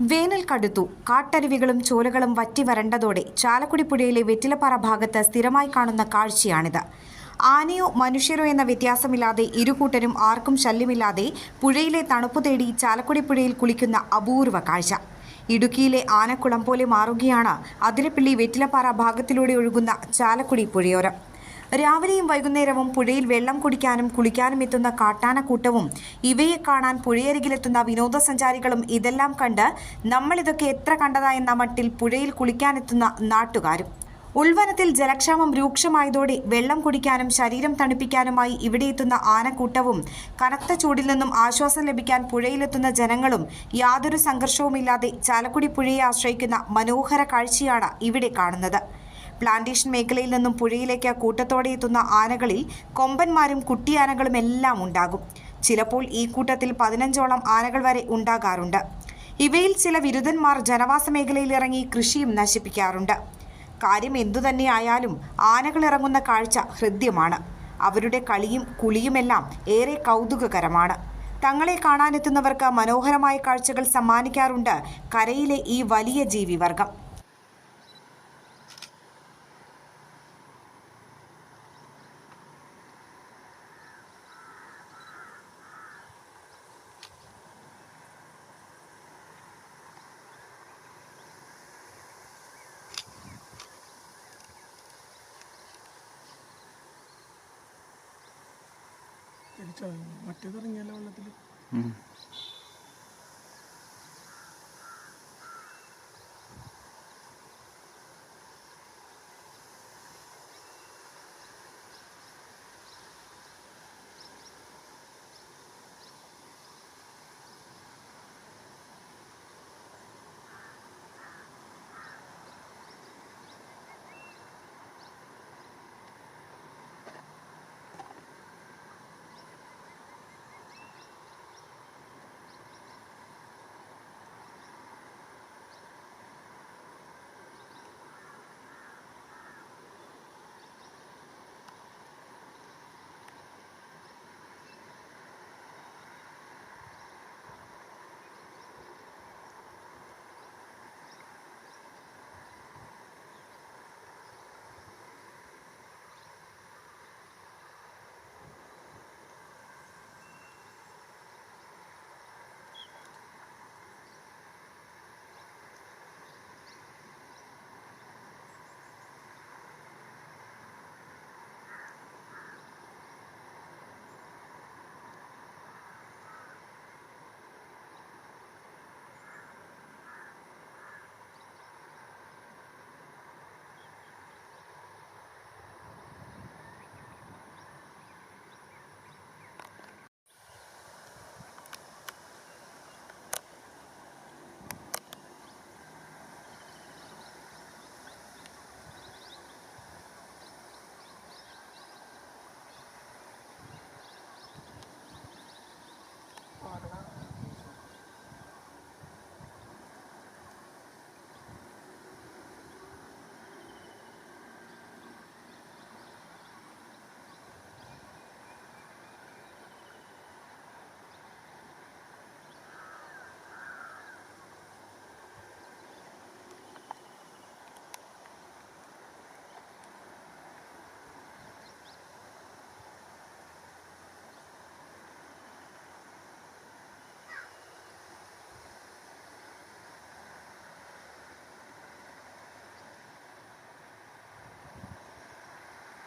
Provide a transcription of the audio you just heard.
വേനൽ കടുത്തു. കാട്ടരുവികളും ചോലകളും വറ്റി വരണ്ടതോടെ ചാലക്കുടി പുഴയിലെ വെറ്റിലപ്പാറ ഭാഗത്ത് സ്ഥിരമായി കാണുന്ന കാഴ്ചയാണിത്. ആനയോ മനുഷ്യരോ എന്ന വ്യത്യാസമില്ലാതെ ഇരുകൂട്ടരും ആർക്കും ശല്യമില്ലാതെ പുഴയിലെ തണുപ്പു തേടി ചാലക്കുടി പുഴയിൽ കുളിക്കുന്ന അപൂർവ കാഴ്ച. ഇടുക്കിയിലെ ആനക്കുളം പോലെ മാറുകയാണ് അതിരപ്പള്ളി വെറ്റിലപ്പാറ ഭാഗത്തിലൂടെ ഒഴുകുന്ന ചാലക്കുടി പുഴയോരം. രാവിലെയും വൈകുന്നേരവും പുഴയിൽ വെള്ളം കുടിക്കാനും കുളിക്കാനും എത്തുന്ന കാട്ടാനക്കൂട്ടവും ഇവയെ കാണാൻ പുഴയരികിലെത്തുന്ന വിനോദസഞ്ചാരികളും ഇതെല്ലാം കണ്ട് നമ്മളിതൊക്കെ എത്ര കണ്ടതായെന്ന മട്ടിൽ പുഴയിൽ കുളിക്കാനെത്തുന്ന നാട്ടുകാരും. ഉൾവനത്തിൽ ജലക്ഷാമം രൂക്ഷമായതോടെ വെള്ളം കുടിക്കാനും ശരീരം തണുപ്പിക്കാനുമായി ഇവിടെ എത്തുന്ന ആനക്കൂട്ടവും കനത്ത ചൂടിൽ നിന്നും ആശ്വാസം ലഭിക്കാൻ പുഴയിലെത്തുന്ന ജനങ്ങളും യാതൊരു സംഘർഷവുമില്ലാതെ ചാലക്കുടി പുഴയെ ആശ്രയിക്കുന്ന മനോഹര കാഴ്ചയാണ് ഇവിടെ കാണുന്നത്. പ്ലാന്റേഷൻ മേഖലയിൽ നിന്നും പുഴയിലേക്ക് കൂട്ടത്തോടെ എത്തുന്ന ആനകളിൽ കൊമ്പന്മാരും കുട്ടിയാനകളും എല്ലാം ഉണ്ടാകും. ചിലപ്പോൾ ഈ കൂട്ടത്തിൽ പതിനഞ്ചോളം ആനകൾ വരെ ഉണ്ടാകാറുണ്ട്. ഇവയിൽ ചില വിരുദ്ധന്മാർ ജനവാസ മേഖലയിൽ ഇറങ്ങി കൃഷിയും നശിപ്പിക്കാറുണ്ട്. കാര്യം എന്തുതന്നെയായാലും ആനകൾ ഇറങ്ങുന്ന കാഴ്ച ഹൃദ്യമാണ്. അവരുടെ കളിയും കുളിയുമെല്ലാം ഏറെ കൗതുകകരമാണ്. തങ്ങളെ കാണാനെത്തുന്നവർക്ക് മനോഹരമായ കാഴ്ചകൾ സമ്മാനിക്കാറുണ്ട് കരയിലെ ഈ വലിയ ജീവിവർഗം. മറ്റേത് ഇറങ്ങിയല്ലോ വെള്ളത്തിൽ.